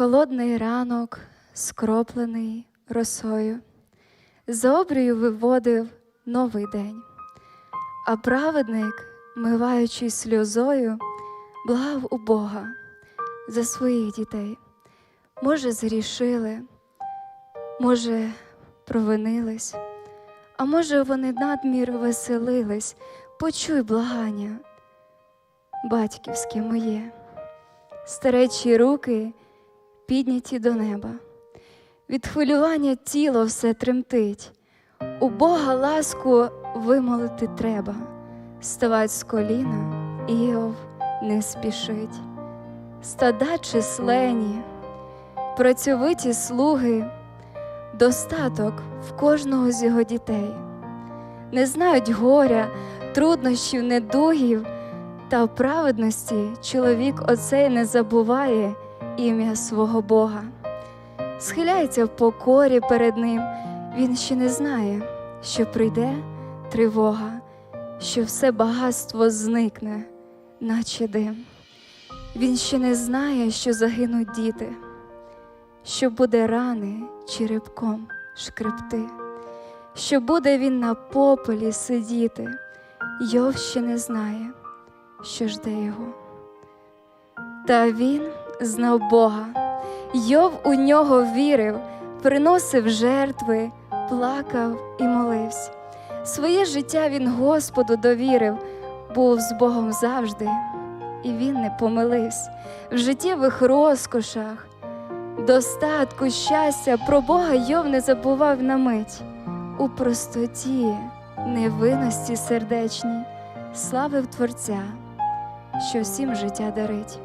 Холодний ранок, скроплений росою, за обрію виводив новий день, а праведник, миваючись сльозою, благав у Бога за своїх дітей. Може, згрішили, може, провинились, а може, вони надмір веселились. Почуй благання, батьківське моє, старечі руки підняті до неба. Від хвилювання тіло все тремтить, у Бога ласку вимолити треба, ставать з коліна, Іов не спішить. Стада численні, працьовиті слуги, достаток в кожного з його дітей, не знають горя, труднощів, недугів, та в праведності чоловік оцей не забуває ім'я свого Бога. Схиляється в покорі перед ним, він ще не знає, що прийде тривога, що все багатство зникне, наче дим. Він ще не знає, що загинуть діти, що буде рани черепком шкребти, що буде він на попелі сидіти, Йов ще не знає, що жде його. Та він знав Бога, Йов у нього вірив, приносив жертви, плакав і молився. Своє життя він Господу довірив, був з Богом завжди, і він не помилився в життєвих розкошах, достатку, щастя, про Бога Йов не забував на мить, у простоті, невинності сердечній, славив Творця, що всім життя дарить.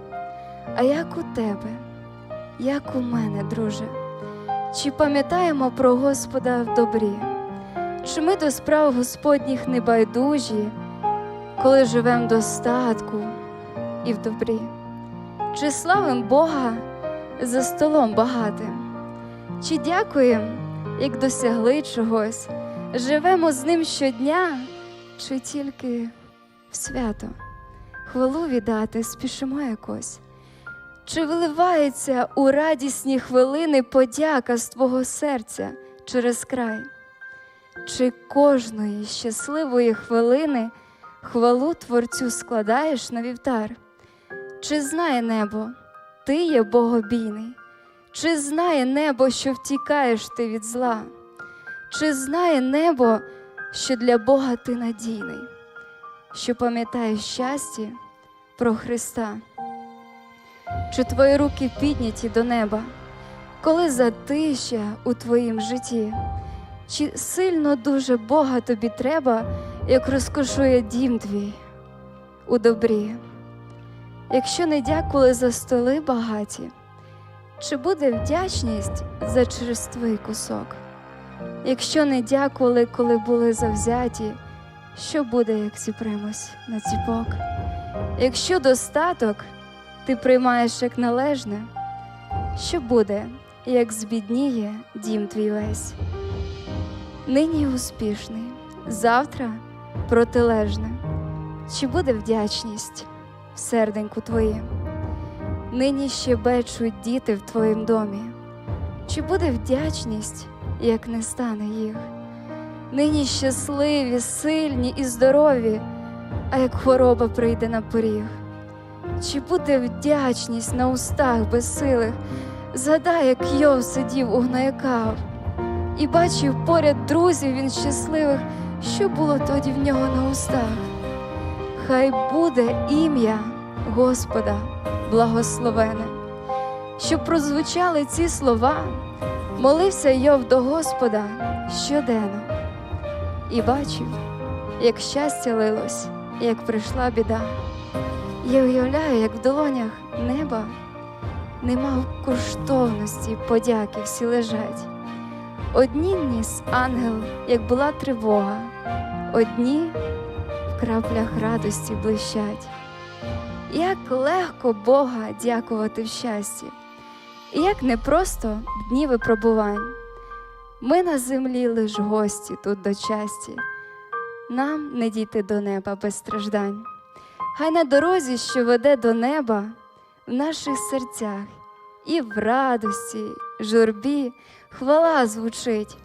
А як у тебе, як у мене, друже, чи пам'ятаємо про Господа в добрі? Чи ми до справ Господніх не байдужі, коли живем в достатку і в добрі? Чи славим Бога за столом багатим? Чи дякуємо, як досягли чогось? Живемо з ним щодня, чи тільки в свято? Хвалу віддати спішимо якось. Чи виливається у радісні хвилини подяка з твого серця через край? Чи кожної щасливої хвилини хвалу Творцю складаєш на вівтар? Чи знає небо, ти є богобійний? Чи знає небо, що втікаєш ти від зла? Чи знає небо, що для Бога ти надійний, що пам'ятаєш щастя про Христа? Чи твої руки підняті до неба, коли затища у твоїм житті? Чи сильно дуже Бога тобі треба, як розкошує дім твій у добрі? Якщо не дякували за столи багаті, чи буде вдячність за черствий кусок? Якщо не дякували, коли були завзяті, що буде, як зіпремось на ціпок? Якщо достаток ти приймаєш як належне, що буде, як збідніє дім твій весь? Нині успішний, завтра протилежне. Чи буде вдячність в серденьку твоїм? Нині ще бечуть діти в твоїм домі. Чи буде вдячність, як не стане їх? Нині щасливі, сильні і здорові, а як хвороба прийде на поріг? Чи буде вдячність на устах безсилих? Згадай, як Йов сидів у гнаяках і бачив поряд друзів він щасливих, що було тоді в нього на устах. Хай буде ім'я Господа благословене, щоб прозвучали ці слова, молився Йов до Господа щоденно і бачив, як щастя лилось, як прийшла біда. Я уявляю, як в долонях неба нема коштовності, подяки всі лежать. Одні ніс ангел, як була тривога, одні в краплях радості блищать. Як легко Бога дякувати в щасті, як непросто в дні випробувань. Ми на землі лиш гості тут дочасті, нам не дійти до неба без страждань. Хай на дорозі, що веде до неба, в наших серцях і в радості, журбі хвала звучить,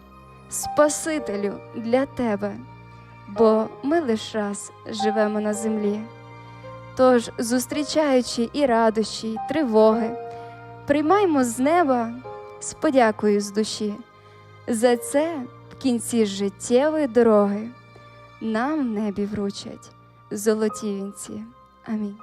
Спасителю для тебе, бо ми лиш раз живемо на землі. Тож, зустрічаючи і радощі, й тривоги, приймаймо з неба з подякою з душі. За це в кінці життєвої дороги нам в небі вручать золоті вінці. Амінь.